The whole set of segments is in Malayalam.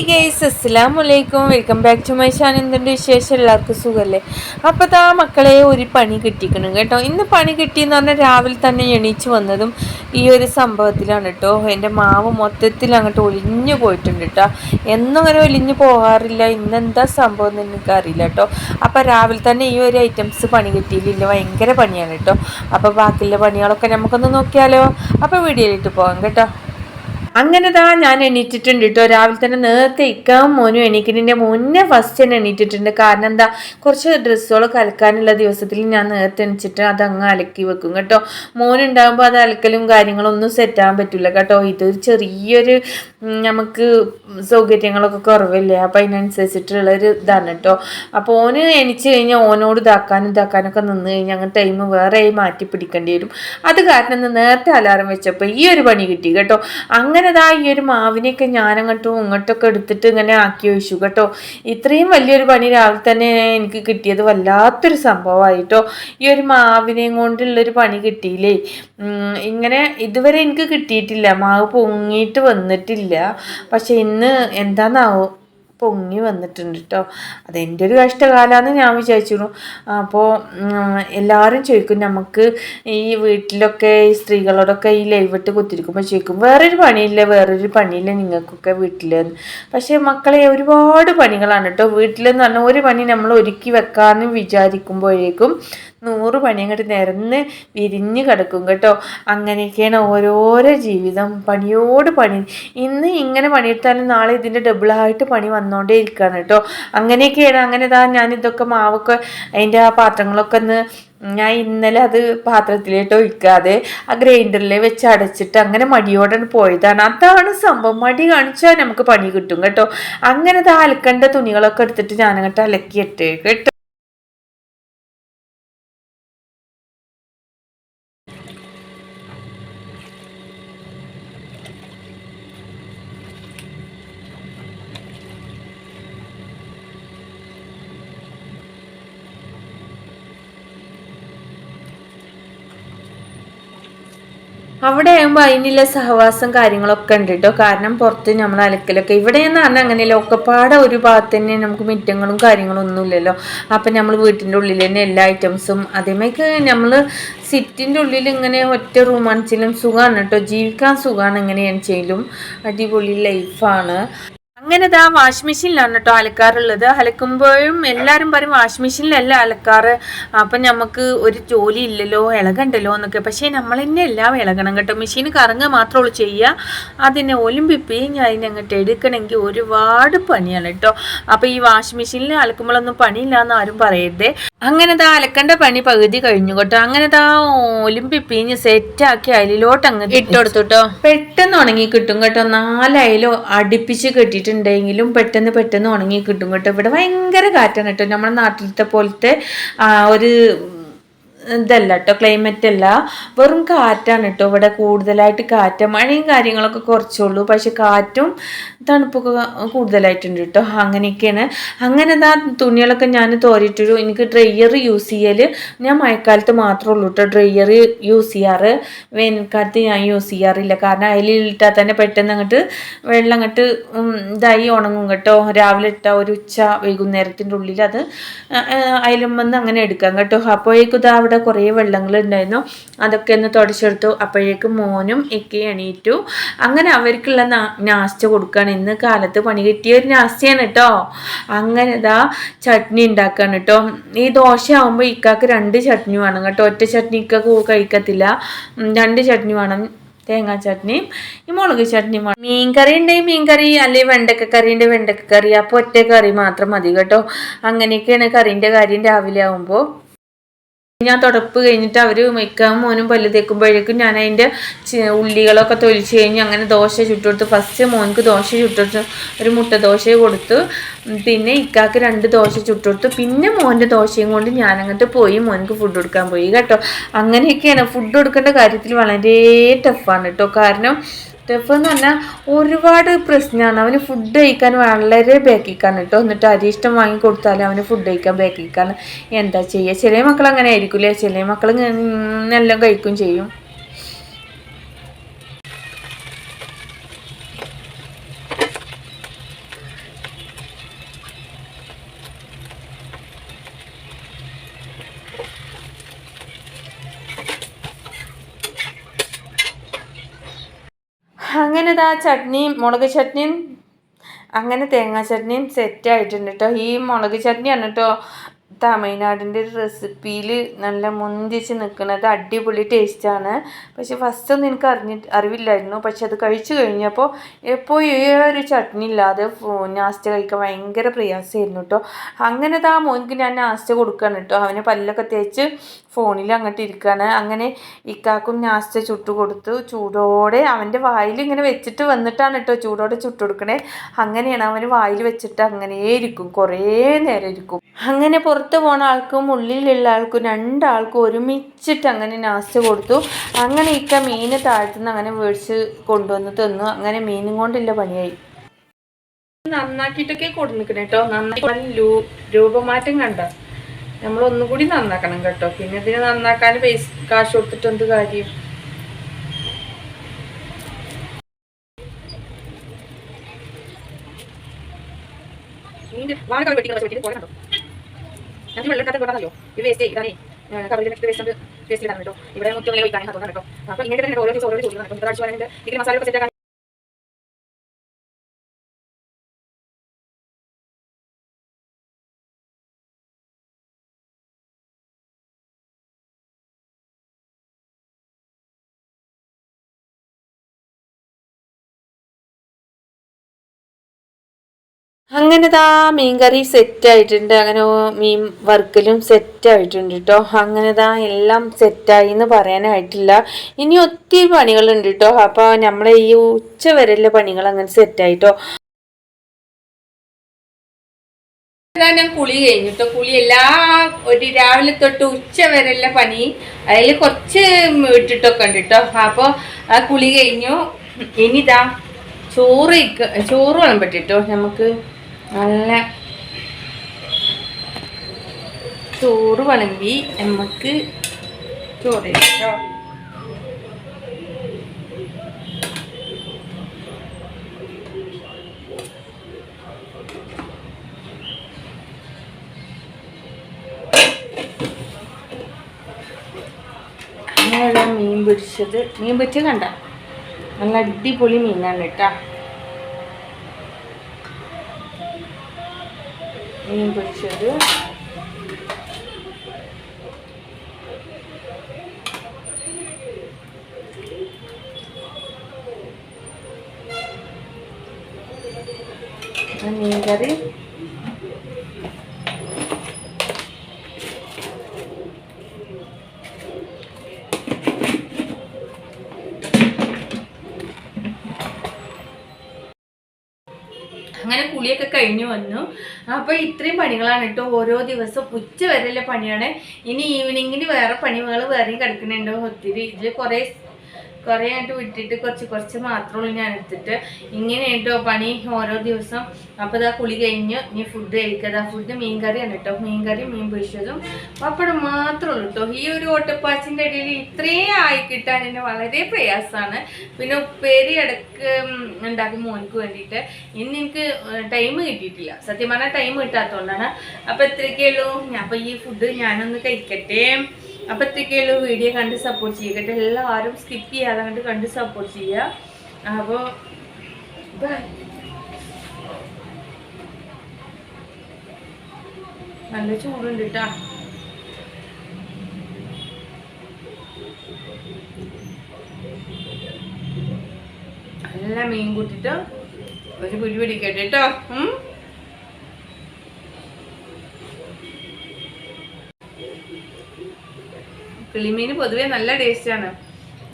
ഹായ് ഗൈസ് അസ്സലാം വലൈക്കും welcome back to my channel എന്തുണ്ട് വിശേഷം? എല്ലാവർക്കും സുഖമല്ലേ അപ്പോൾ താ മക്കളെ ഒരു പണി കിട്ടിക്കണം കേട്ടോ. ഇന്ന് പണി കിട്ടിയെന്ന് പറഞ്ഞാൽ രാവിലെ തന്നെ എണീച്ച് വന്നതും ഈ ഒരു സംഭവത്തിലാണ് കേട്ടോ. എന്റെ മാവ് മൊത്തത്തിൽ അങ്ങോട്ട് ഒലിഞ്ഞു പോയിട്ടുണ്ട് കേട്ടോ. എന്നും അങ്ങനെ ഒലിഞ്ഞു പോകാറില്ല. ഇന്നെന്താ സംഭവം എന്ന് എനിക്കറിയില്ല കേട്ടോ. അപ്പോൾ രാവിലെ തന്നെ ഈ ഒരു ഐറ്റംസ് പണി കിട്ടിയില്ല ഭയങ്കര പണിയാണ് കേട്ടോ. അപ്പോൾ ബാക്കിയുള്ള പണികളൊക്കെ നമുക്കൊന്ന് നോക്കിയാലോ? അപ്പോൾ വീഡിയോയിലിട്ട് പോകാം കേട്ടോ. അങ്ങനെ താ ഞാൻ എണീറ്റിട്ടുണ്ട് കേട്ടോ രാവിലെ തന്നെ നേരത്തെ ഇക്കാൻ മോനും എണീക്കുന്നതിന്റെ മുന്നേ ഫസ്റ്റ് തന്നെ എണീറ്റിട്ടുണ്ട്. കാരണം എന്താ കുറച്ച് ഡ്രസ്സുകൾ കലക്കാനുള്ള ദിവസത്തിൽ ഞാൻ നേരത്തെ എണീച്ചിട്ട് അങ്ങ് അലക്കി വെക്കും കേട്ടോ. മോനുണ്ടാകുമ്പോൾ അത് അലക്കലും കാര്യങ്ങളൊന്നും സെറ്റാകാൻ പറ്റില്ല കേട്ടോ. ഇതൊരു ചെറിയൊരു നമുക്ക് സൗകര്യങ്ങളൊക്കെ കുറവില്ലേ? അപ്പം അതിനനുസരിച്ചിട്ടുള്ളൊരു ഇതാണ് കേട്ടോ അപ്പോൾ ഓന് എണിച്ച് കഴിഞ്ഞാൽ ഓനോട് ഇതാക്കാനും ഇതാക്കാനൊക്കെ നിന്ന് കഴിഞ്ഞാൽ അങ്ങനെ ടൈം വേറെ മാറ്റി പിടിക്കേണ്ടി വരും. അത് കാരണം ഇന്ന് നേരത്തെ അലാറം വെച്ചപ്പോൾ ഈ ഒരു പണി കിട്ടി കേട്ടോ. അങ്ങനെ ദാ ഈ ഒരു മാവിനെയൊക്കെ ഞാനങ്ങോട്ടും ഇങ്ങോട്ടൊക്കെ എടുത്തിട്ട് ഇങ്ങനെ ആക്കി വെച്ചു കേട്ടോ. ഇത്രയും വലിയൊരു പണി രാവിലെ തന്നെ എനിക്ക് കിട്ടിയത് വല്ലാത്തൊരു സംഭവമായിട്ടോ ഈ ഒരു മാവിനെയും കൊണ്ടുള്ളൊരു പണി കിട്ടിയില്ലേ? ഇങ്ങനെ ഇതുവരെ എനിക്ക് കിട്ടിയിട്ടില്ല. മാവ് പൊങ്ങിയിട്ട് വന്നിട്ടില്ല. പക്ഷെ ഇന്ന് എന്താന്നാവോ? പൊങ്ങി വന്നിട്ടുണ്ട് കേട്ടോ അതെന്റെ ഒരു കഷ്ടകാലമാണെന്ന് ഞാൻ വിചാരിച്ചിരുന്നു. അപ്പോൾ എല്ലാവരും ചോദിക്കും നമുക്ക് ഈ വീട്ടിലൊക്കെ ഈ സ്ത്രീകളോടൊക്കെ ഈ ലൈവിട്ട് കുത്തിരിക്കുമ്പോൾ ചോദിക്കും വേറൊരു പണിയില്ല? വേറൊരു പണിയില്ല നിങ്ങൾക്കൊക്കെ വീട്ടിലെന്ന്? പക്ഷേ മക്കളെ ഒരുപാട് പണികളാണ് കേട്ടോ വീട്ടിലെന്ന് പറഞ്ഞാൽ ഒരു പണി നമ്മൾ ഒരുക്കി വെക്കാമെന്ന് വിചാരിക്കുമ്പോഴേക്കും നൂറ് പണി അങ്ങോട്ട് നിരന്ന് വിരിഞ്ഞ് കിടക്കും കേട്ടോ. അങ്ങനെയൊക്കെയാണ് ഓരോരോ ജീവിതം. പണിയോട് പണി. ഇന്ന് ഇങ്ങനെ പണിയെടുത്താലും നാളെ ഇതിന്റെ ഡബിളായിട്ട് പണി വന്നുകൊണ്ടേ ഇരിക്കുകയാണ് കേട്ടോ. അങ്ങനെയൊക്കെയാണ്. അങ്ങനെ ഇതാ ഞാനിതൊക്കെ മാവൊക്കെ അതിന്റെ ആ പാത്രങ്ങളൊക്കെ ഒന്ന് ഞാൻ ഇന്നലെ അത് പാത്രത്തിലേട്ട് ഒഴിക്കാതെ ആ ഗ്രൈൻഡറിൽ വെച്ച് അടച്ചിട്ട് അങ്ങനെ മടിയോടെ പോയതാണ്. അതാണ് സംഭവം. മടി കാണിച്ചാൽ നമുക്ക് പണി കിട്ടും കേട്ടോ. അങ്ങനെ ഇത് അലക്കേണ്ട തുണികളൊക്കെ എടുത്തിട്ട് ഞാനങ്ങോട്ട് അലക്കിയിട്ട് കേട്ടോ. അവിടെ ആകുമ്പോൾ അതിനുള്ള സഹവാസം കാര്യങ്ങളൊക്കെ ഉണ്ട് കേട്ടോ കാരണം പുറത്ത് നമ്മൾ അലക്കലൊക്കെ. ഇവിടെ എന്ന് പറഞ്ഞാൽ അങ്ങനെയല്ല. ഒക്കെപ്പാടെ ഒരു ഭാഗത്ത് തന്നെ നമുക്ക് മുറ്റങ്ങളും കാര്യങ്ങളും ഒന്നുമില്ലല്ലോ അപ്പം നമ്മൾ വീട്ടിന്റെ ഉള്ളിൽ തന്നെ എല്ലാ ഐറ്റംസും അതേമാതിരി നമ്മൾ സിറ്റിന്റെ ഉള്ളിൽ ഇങ്ങനെ ഒറ്റ റൂമാണെങ്കിലും സുഖമാണ് കേട്ടോ. ജീവിക്കാൻ സുഖമാണ് എങ്ങനെയാണ് ചെയ്യലും അടിപൊളി ലൈഫാണ് അങ്ങനെ ഇതാ വാഷിംഗ് മെഷീനിലാണ് കേട്ടോ അലക്കാറുള്ളത് അലക്കുമ്പോഴും എല്ലാവരും പറയും വാഷിംഗ് മെഷീനിലല്ല അലക്കാറ്. അപ്പം നമുക്ക് ഒരു ജോലി ഇല്ലല്ലോ ഇളകണ്ടല്ലോ എന്നൊക്കെ. പക്ഷേ നമ്മൾ തന്നെ എല്ലാം ഇളകണം കേട്ടോ. മെഷീൻ കറങ്ങുക മാത്രമേ ഉള്ളൂ ചെയ്യുക അതിനെ ഒലിമ്പിപ്പിയും അതിനങ്ങോട്ട് എടുക്കണമെങ്കിൽ ഒരുപാട് പണിയാണ് കേട്ടോ. അപ്പോൾ ഈ വാഷിംഗ് മെഷീനിൽ അലക്കുമ്പോഴൊന്നും പണിയില്ല എന്ന് ആരും പറയരുതേ. അങ്ങനെ ദാ അലക്കേണ്ട പണി പകുതി കഴിഞ്ഞു കേട്ടോ. അങ്ങനെ ദാ ഒലിമ്പിപ്പിഞ്ഞ് സെറ്റാക്കി അയലിലോട്ട് അങ്ങ് ഇട്ടുകൊടുത്തു കേട്ടോ പെട്ടെന്ന് ഉണങ്ങി കിട്ടും കേട്ടോ. നാലയലോ അടുപ്പിച്ച് കെട്ടിയിട്ടുണ്ടെങ്കിലും പെട്ടെന്ന് പെട്ടെന്ന് ഉണങ്ങി കിട്ടും കേട്ടോ. ഇവിടെ ഭയങ്കര കാറ്റാണ് കേട്ടോ. നമ്മുടെ നാട്ടിലത്തെ പോലത്തെ ഒരു ഇതല്ല കേട്ടോ. ക്ലൈമറ്റ് അല്ല. വെറും കാറ്റാണ് കേട്ടോ. ഇവിടെ കൂടുതലായിട്ട് കാറ്റ് മഴയും കാര്യങ്ങളൊക്കെ കുറച്ചുള്ളൂ. പക്ഷെ കാറ്റും തണുപ്പൊക്കെ കൂടുതലായിട്ടുണ്ട് കേട്ടോ അങ്ങനെയൊക്കെയാണ്. അങ്ങനെ ഇതാ തുണികളൊക്കെ ഞാൻ തോരിയിട്ടൊരു എനിക്ക് ഡ്രൈയർ യൂസ് ചെയ്യൽ ഞാൻ മഴക്കാലത്ത് മാത്രമേ ഉള്ളൂ കേട്ടോ ഡ്രൈയർ യൂസ് ചെയ്യാറ്. വേനൽക്കാലത്ത് ഞാൻ യൂസ് ചെയ്യാറില്ല. കാരണം അതിൽ ഇട്ടാൽ തന്നെ പെട്ടെന്ന് അങ്ങോട്ട് വെള്ളം അങ്ങോട്ട് ഇതായി ഉണങ്ങും കേട്ടോ. രാവിലെ ഇട്ട ഒരു ഉച്ച വൈകുന്നേരത്തിന്റെ ഉള്ളിൽ അത് അതിലും വന്ന് അങ്ങനെ എടുക്കാം കേട്ടോ. അപ്പോഴേക്കും ഇതാ അവിടെ കുറേ വെള്ളങ്ങൾ ഉണ്ടായിരുന്നു. അതൊക്കെ ഒന്ന് തുടച്ചെടുത്തു. അപ്പോഴേക്കും മോനും ഒക്കെ എണീറ്റു അങ്ങനെ അവർക്കുള്ള നാ- നാസ്ത കൊടുക്കുകയാണ് ഇന്ന് കാലത്ത് പണി കിട്ടിയ ഒരു നാസ്തയാണ് കേട്ടോ അങ്ങനെ ഇതാ ചട്നി ഉണ്ടാക്കാണ് കേട്ടോ ഈ ദോശ ആകുമ്പോൾ ഇക്കാക്ക് രണ്ട് ചട്നി വേണം കേട്ടോ. ഒറ്റ ചട്നി ഇക്കാക്ക് കഴിക്കത്തില്ല. രണ്ട് ചട്നി വേണം. തേങ്ങാ ചട്നിയും ഈ മുളക് ചട്നിയും മീൻ കറി ഉണ്ടെങ്കിൽ മീൻ കറി അല്ലെങ്കിൽ വെണ്ടക്ക കറി ഉണ്ടെങ്കിൽ വെണ്ടക്ക കറി. അപ്പോൾ ഒറ്റ കറി മാത്രം മതി കേട്ടോ. അങ്ങനെയൊക്കെയാണ് കറീന്റെ കാര്യം രാവിലെ ആകുമ്പോൾ ഞാൻ തുടപ്പ് കഴിഞ്ഞിട്ട് അവർ മിക്കാൻ മോനും പല്ല് തേക്കുമ്പോഴേക്കും ഞാൻ അതിന്റെ ഉള്ളികളൊക്കെ തൊലിച്ച് കഴിഞ്ഞ് അങ്ങനെ ദോശ ചുട്ടുകൊടുത്ത്. ഫസ്റ്റ് മോനക്ക് ദോശ ചുട്ടുകൊടുത്ത്. ഒരു മുട്ട ദോശ കൊടുത്തു. പിന്നെ ഇക്കാക്ക് രണ്ട് ദോശ ചുട്ടുകൊടുത്തു. പിന്നെ മോന്റെ ദോശയും കൊണ്ട് ഞാൻ അങ്ങോട്ട് പോയി മോനക്ക് ഫുഡ് കൊടുക്കാൻ പോയി. കേട്ടോ? അങ്ങനെയൊക്കെയാണ്. ഫുഡ് കൊടുക്കേണ്ട കാര്യത്തിൽ വളരെ ടഫാണ് കേട്ടോ കാരണം ടഫ് എന്ന് പറഞ്ഞാൽ ഒരുപാട് പ്രശ്നമാണ് അവന് ഫുഡ് കഴിക്കാൻ വളരെ ബേക്കിക്കാണ് കേട്ടോ. എന്നിട്ട് അരിഷ്ടം വാങ്ങി കൊടുത്താലും അവന് ഫുഡ് കഴിക്കാൻ ബേക്കിക്കാണ്. എന്താ ചെയ്യുക ചില മക്കൾ അങ്ങനെ ആയിരിക്കില്ലേ? ചില മക്കൾ എല്ലാം കഴിക്കും ചെയ്യും. ഇതാ ചട്നിയും മുളക് ചട്നിയും അങ്ങനെ തേങ്ങാ ചട്നിയും സെറ്റ് ആയിട്ടുണ്ട് കേട്ടോ ഈ മുളക് ചട്നിയാണ് കേട്ടോ തമിഴ്നാടിന്റെ ഒരു റെസിപ്പിയിൽ നല്ല മുന്തിച്ച് നിൽക്കുന്നത് അടിപൊളി ടേസ്റ്റാണ് പക്ഷെ ഫസ്റ്റ് ഒന്നും എനിക്ക് അറിഞ്ഞി അറിവില്ലായിരുന്നു. പക്ഷെ അത് കഴിച്ചു കഴിഞ്ഞപ്പോൾ എപ്പോൾ ഈ ഒരു ചട്നി ഇല്ലാതെ നാസ്റ്റ് കഴിക്കാൻ ഭയങ്കര പ്രയാസമായിരുന്നു കേട്ടോ അങ്ങനെ ആ മോനിക്ക് ഞാൻ നാസ്റ്റ് കൊടുക്കുകയാണ് കേട്ടോ അവന് പല്ലൊക്കെ തേച്ച് ഫോണിൽ അങ്ങോട്ട് ഇരിക്കുകയാണ് അങ്ങനെ ഇക്കാക്കും നാസ്ത ചുട്ടു കൊടുത്തു ചൂടോടെ അവന്റെ വായിൽ ഇങ്ങനെ വെച്ചിട്ട് വന്നിട്ടാണ് കേട്ടോ ചൂടോടെ ചുട്ടു കൊടുക്കണേ അങ്ങനെയാണ് അവന് വായിൽ വെച്ചിട്ട് അങ്ങനെ ഇരിക്കും കുറേ നേരം ഇരിക്കും അങ്ങനെ പുറത്ത് പോണ ആൾക്കും ഉള്ളിലുള്ള ആൾക്കും രണ്ടാൾക്കും ഒരുമിച്ചിട്ട് അങ്ങനെ നാസ്റ്റ് കൊടുത്തു. അങ്ങനെ ഇക്ക മീൻ താഴ്ത്തുനിന്ന് അങ്ങനെ മേടിച്ച് കൊണ്ടുവന്ന് തന്നു. അങ്ങനെ മീനും കൊണ്ടില്ല പണിയായി. നന്നാക്കിയിട്ടൊക്കെ കൊടുന്നിക്കണേ നന്നായി രൂപമാറ്റം കണ്ട? നമ്മൾ ഒന്നും കൂടി നന്നാക്കണം കേട്ടോ. പിന്നെ ഇതിനെ നന്നാക്കാൻ പൈസ കാശ് കൊടുത്തിട്ട് എന്ത് കാര്യം? ഇവിടെ ഇങ്ങനെ വയ്ക്കാൻ കേട്ടോ. അപ്പോൾ ഇങ്ങനെ തന്നെ ഓരോ ദിവസം ഓരോ വരാനുണ്ട് ഇതിന് മസാല സെറ്റ് ആക്കാൻ അങ്ങനെ ദാ മീൻകറി സെറ്റ് ആയിട്ടുണ്ട് അങ്ങനെ മീൻ വർക്കലും സെറ്റ് ആയിട്ടുണ്ട് കേട്ടോ അങ്ങനെ താ എല്ലാം സെറ്റായി എന്ന് പറയാനായിട്ടില്ല. ഇനി ഒത്തിരി പണികളുണ്ട് കേട്ടോ അപ്പോൾ നമ്മളെ ഈ ഉച്ച വരെയുള്ള പണികൾ അങ്ങനെ സെറ്റായിട്ടോ ഞാൻ കുളി കഴിഞ്ഞു കഴിഞ്ഞിട്ടോ കുളി എല്ലാ ഒരു രാവിലെ തൊട്ട് ഉച്ച വരെയുള്ള പണി. അതിൽ കുറച്ച് ഇട്ടിട്ടൊക്കെ ഉണ്ട് കേട്ടോ അപ്പോൾ ആ കുളി കഴിഞ്ഞു. ഇനി ഇനിതാ ചോറ് ചോറ് വിളമ്പട്ടിട്ടോ നമുക്ക് നല്ല ചോറ് വിളമ്പി നമുക്ക് ചോറ് അങ്ങനെയുള്ള മീൻ പിടിച്ചത് മീൻ പിടിച്ചത് കണ്ട. നല്ല അടിപൊളി മീനാണ് കേട്ടോ. മീൻ പൊരിച്ചത് മീൻകറി അങ്ങനെ കഴിഞ്ഞു വന്നു. അപ്പോൾ ഇത്രയും പണികളാണ് കേട്ടോ. ഓരോ ദിവസവും ഉച്ച വരെയുള്ള പണിയാണ്. ഇനി ഈവനിങ്ങിന് വേറെ പണികൾ വേറെയും കിടക്കുന്നുണ്ടോ ഒത്തിരി. ഇതിൽ കുറേ കുറേ ആയിട്ട് വിട്ടിട്ട് കുറച്ച് കുറച്ച് മാത്രമുള്ളൂ ഞാൻ എടുത്തിട്ട് ഇങ്ങനെ കേട്ടോ പണി ഓരോ ദിവസം. അപ്പോൾ ഇതാ കുളി കഴിഞ്ഞ് ഇനി ഫുഡ് കഴിക്കുക ഫുഡ് മീൻ കറിയാണ് കേട്ടോ മീൻ കറി മീൻ പൊരിച്ചതും പപ്പടം മാത്രമേ ഉള്ളൂ കേട്ടോ ഈ ഒരു ഓട്ടപ്പാച്ചിന്റെ ഇടയിൽ ഇത്രയും ആയി കിട്ടാൻ എന്നെ വളരെ പ്രയാസമാണ്. പിന്നെ ഉപ്പേരി ഇടയ്ക്ക് ഉണ്ടാക്കി മോനിക്ക് വേണ്ടിയിട്ട്. ഇന്ന് എനിക്ക് ടൈം കിട്ടിയിട്ടില്ല. സത്യം പറഞ്ഞാൽ ടൈം കിട്ടാത്തതുകൊണ്ടാണ്. അപ്പോൾ എത്രയൊക്കെ ഉള്ളൂ. അപ്പോൾ ഈ ഫുഡ് ഞാനൊന്ന് കഴിക്കട്ടെ. അപ്പോഴത്തേക്കുള്ള വീഡിയോ കണ്ട് സപ്പോർട്ട് ചെയ്യുക. എല്ലാവരും സ്കിപ്പ് ചെയ്യാതെ കണ്ട് കണ്ട് സപ്പോർട്ട് ചെയ്യുക. അപ്പോൾ നല്ല ചൂടുണ്ട് കേട്ടാ എല്ലാം മീൻ കൂട്ടിട്ട് ഒരു കുരു പിടിക്കട്ടെ കേട്ടോ കിളിമീൻ പൊതുവേ നല്ല ടേസ്റ്റാണ്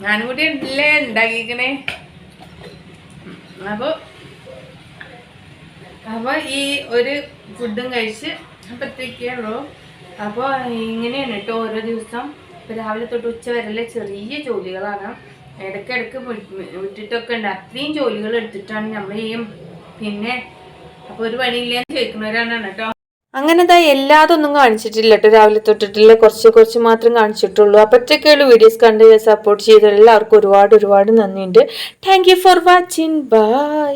ഞാനും കൂടി അല്ലേ ഉണ്ടാക്കിക്കണേ അപ്പോൾ അപ്പോൾ ഈ ഒരു ഫുഡും കഴിച്ച് അപ്പോഴത്തേക്കുള്ളൂ അപ്പോൾ ഇങ്ങനെയാണ് കേട്ടോ ഓരോ ദിവസം. രാവിലെ തൊട്ട് ഉച്ച വരെയുള്ള ചെറിയ ജോലികളാണ്. ഇടയ്ക്കിടയ്ക്ക് വിട്ടിട്ടൊക്കെ ഉണ്ട്. അത്രയും ജോലികൾ എടുത്തിട്ടാണ് നമ്മൾ ചെയ്യും പിന്നെ അപ്പോൾ ഒരു പണിയില്ലെന്ന് ചോദിക്കുന്നവരാണ് കേട്ടോ. അങ്ങനെ എല്ലാതൊന്നും കാണിച്ചിട്ടില്ല കേട്ടോ രാവിലെ തൊട്ടിട്ടില്ല. കുറച്ച് കുറച്ച് മാത്രം കാണിച്ചിട്ടുള്ളൂ. അപ്പോഴത്തേക്കുള്ള വീഡിയോസ് കണ്ട് സപ്പോർട്ട് ചെയ്ത എല്ലാവർക്കും ഒരുപാട് ഒരുപാട് നന്ദിയുണ്ട്. Thank for watching bye